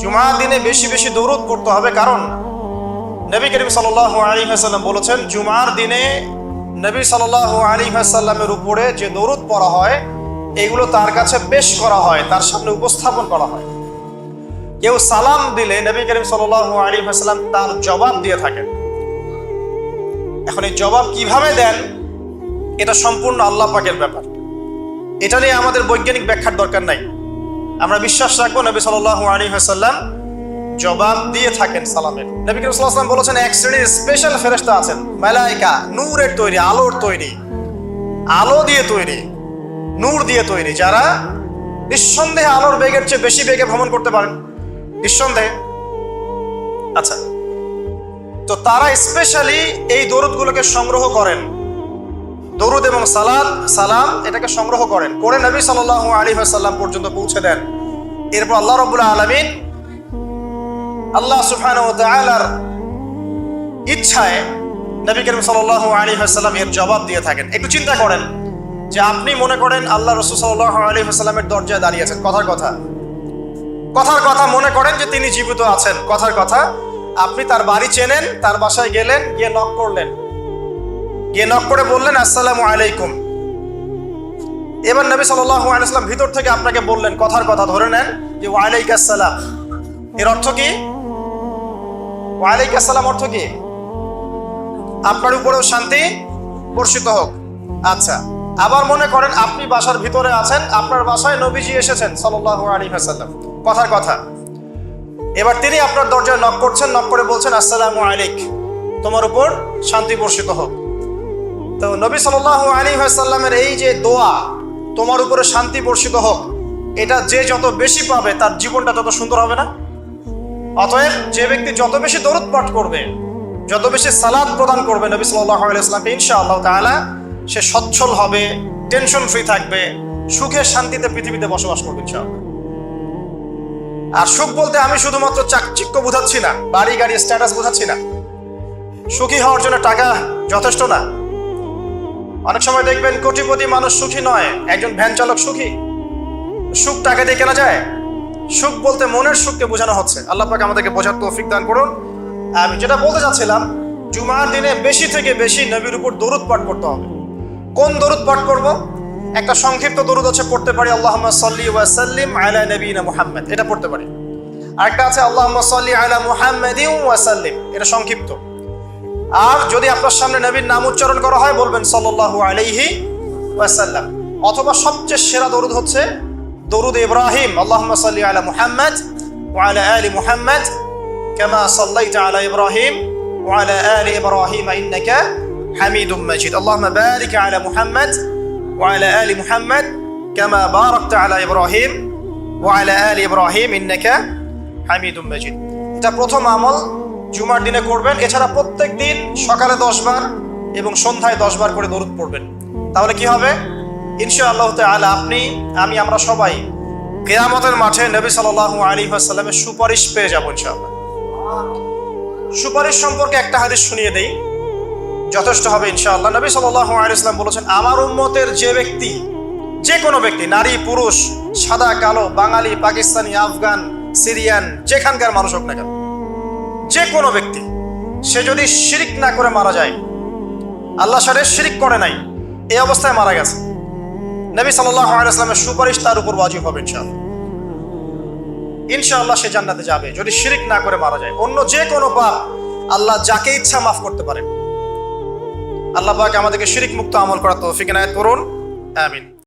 জুমার দিনে বেশি বেশি দৌড় পড়তে হবে, কারণ নবী করিম সাল আলী হাসাল্লাম বলেছেন, জুমার দিনে নবী সাল আলী হাসাল্লামের উপরে যে দৌরুদ পড়া হয়, এগুলো তার কাছে পেশ করা হয়, তার সামনে উপস্থাপন করা হয়। কেউ সালাম দিলে নবী করিম সাল আলী হাসাল্লাম তার জবাব দিয়ে থাকেন। এখন এই জবাব কীভাবে দেন? এটা সম্পূর্ণ আল্লাহ পাকের ব্যাপার। এটা নিয়ে আমাদের বৈজ্ঞানিক ব্যাখ্যার দরকার নাই। আমরা বিশ্বাস রাখব নবী সাল আলী হাসাল্লাম জবাব দিয়ে থাকেন সালামের। নবী করিম সাল্লাল্লাহু বলেছেন, এক শ্রেণির স্পেশাল ফেরেশতা আছেন, মালাইকা, নূরের তৈরি, আলোর তৈরি, আলো দিয়ে তৈরি, নূর দিয়ে তৈরি, যারা নিঃসন্দেহে আলোর বেগের চেয়ে বেশি বেগে ভ্রমণ করতে পারেন। নিঃসন্দেহে। আচ্ছা। তো তারা স্পেশালি এই দরুদগুলোকে সংগ্রহ করেন। দরুদ এবং সালাদ সালাম এটাকে সংগ্রহ করেন, করে নবী সাল্লাল্লাহু আলী সাল্লাম পর্যন্ত পৌঁছে দেন। এরপর আল্লাহ রবুল্লাহ আলমিন আল্লাহ সুফান ইচ্ছায় নবী করিম সাল আলী হাসাল্লাম এর জবাব দিয়ে থাকেন। একটু চিন্তা করেন যে আপনি মনে করেন আল্লাহ রসুল সাল্লাহ আলী হাসাল্লামের দরজায় দাঁড়িয়ে আছেন। কথার কথা। কথার কথা মনে করেন যে তিনি জীবিত আছেন। কথার কথা, আপনি তার বাড়ি চেনেন, তার বাসায় গেলেন, গিয়ে নক করলেন। গিয়ে নক করে বললেন, আসসালামু আলাইকুম। এবার নবী আলাইসলাম ভিতর থেকে আপনাকে বললেন কথার কথা ধরে নেন যে ওয়ালাইক আসসালাম। এর অর্থ কি? ওয়ালাইক আসসালাম অর্থ কি? আপনার উপরেও শান্তি বর্ষিত হোক। আচ্ছা আবার মনে করেন আপনি বাসার ভিতরে আছেন, আপনার বাসায় নবীজি এসেছেন সাল্লাহ আলী হাসাল্লাম কথার কথা। এবার তিনি আপনার দরজায় নক করছেন নক করে বলছেন, আসসালামু আলাইক। তোমার উপর শান্তি বর্ষিত হোক। তো নবী সাল্লাহ আলী হাসাল্লামের এই যে দোয়া তোমার উপরে শান্তি বর্ষিত হোক, এটা যে যত বেশি পাবে তার জীবনটা তত সুন্দর হবে না? অতএব যে ব্যক্তি যত বেশি দরুদ পাঠ করবে, যত বেশি সালাদ প্রদান করবে নবী সাল্লাহ আলাইসলামকে ইনশা আল্লাহ তাআলা সে সচ্ছল হবে, টেনশন ফ্রি থাকবে, সুখে শান্তিতে পৃথিবীতে বসবাস করবে ইনশাআল্লাহ। আর সুখ বলতে আমি শুধুমাত্র চাকচিক্য বোঝাচ্ছি না বাড়ি গাড়ি স্ট্যাটাস বোঝাচ্ছি না। সুখী হওয়ার জন্য টাকা যথেষ্ট না। অনেক সময় দেখবেন কোটিপতি মানুষ সুখী নয়, একজন ভ্যান চালক সুখী। সুখ টাকা দিয়ে কেনা যায়। সুখ বলতে মনের সুখকে বোঝানো হচ্ছে। আল্লাহ পাক আমাদেরকে বোঝার তৌফিক দান করুন। আমি যেটা বলতে চাচ্ছিলাম, জুমার দিনে বেশি থেকে বেশি নবীর উপর দরুদ পাঠ করতে হবে। কোন দরুদ পাঠ করব? একটা সংক্ষিপ্ত দরুদ আছে, পড়তে পারি আল্লাহ সাল্লি ওয়াসাল্লিম আলা নবীনা মুহাম্মদ। এটা পড়তে পারি। আরেকটা আছে আল্লাহ সাল্লি আলা মুহাম্মদ ওয়াসাল্লিম এটা সংক্ষিপ্ত। আর যদি আপনার সামনে নবীর নাম উচ্চারণ করা হয়, বলবেন সাল্লাল্লাহু আলাইহি ওয়াসাল্লাম। অথবা সবচেয়ে সেরা দরুদ হচ্ছে দরুদ ইব্রাহিম, আল্লাহুম্মা সাল্লি আলা মুহাম্মদ ওয়া আলা মুহাম্মদ কামা সাল্লাইতা আলা ইব্রাহিম ওয়া আলা ইব্রাহিম ইন্নাকা হামিদুম মাজিদ। আল্লাহুম্মা বারিক আলা মুহাম্মদ ওয়া আলা মুহাম্মদ কামা বারাকতা আলা ইব্রাহিম ওয়া আলা আলি ইব্রাহিম ইন্নাকা হামিদুম মাজিদ। এটা প্রথম আমল। জুমার দিনে করবেন, এছাড়া প্রত্যেক দিন সকালে দশ বার এবং সন্ধ্যায় দশ বার করে দরুদ পড়বেন। তাহলে কি হবে? ইনশা আল্লাহ তালা আপনি, আমি, আমরা সবাই কেয়ামতের মাঠে নবী সাল আলী সাল্লামের সুপারিশ পেয়ে যাব ইনশাআল্লাহ। সুপারিশ সম্পর্কে একটা হাদিস শুনিয়ে দেই। যথেষ্ট হবে ইনশাআল্লাহ। নবী সাল আলী ইসলাম বলেছেন, আমার উম্মতের যে ব্যক্তি, যে কোনো ব্যক্তি, নারী, পুরুষ, সাদা, কালো, বাঙালি, পাকিস্তানি, আফগান, সিরিয়ান, যেখানকার মানুষ হোক না কেন যে কোনো ব্যক্তি, সে যদি শিরিক না করে মারা যায়, আল্লাহ সারে শিরিক করে নাই, এই অবস্থায় মারা গেছে। নবী সাল্লাহ সুপারিশ তার উপর ওয়াজিব হবে ইনশাআল্লাহ। ইনশাআল্লাহ সে জান্নাতে যাবে, যদি শিরিক না করে মারা যায়। অন্য যে কোনো পাপ আল্লাহ যাকে ইচ্ছা মাফ করতে পারেন। আল্লাহ পাক আমাদেরকে শিরিক মুক্ত আমল করার তৌফিক এনায়েত করুন। আমিন।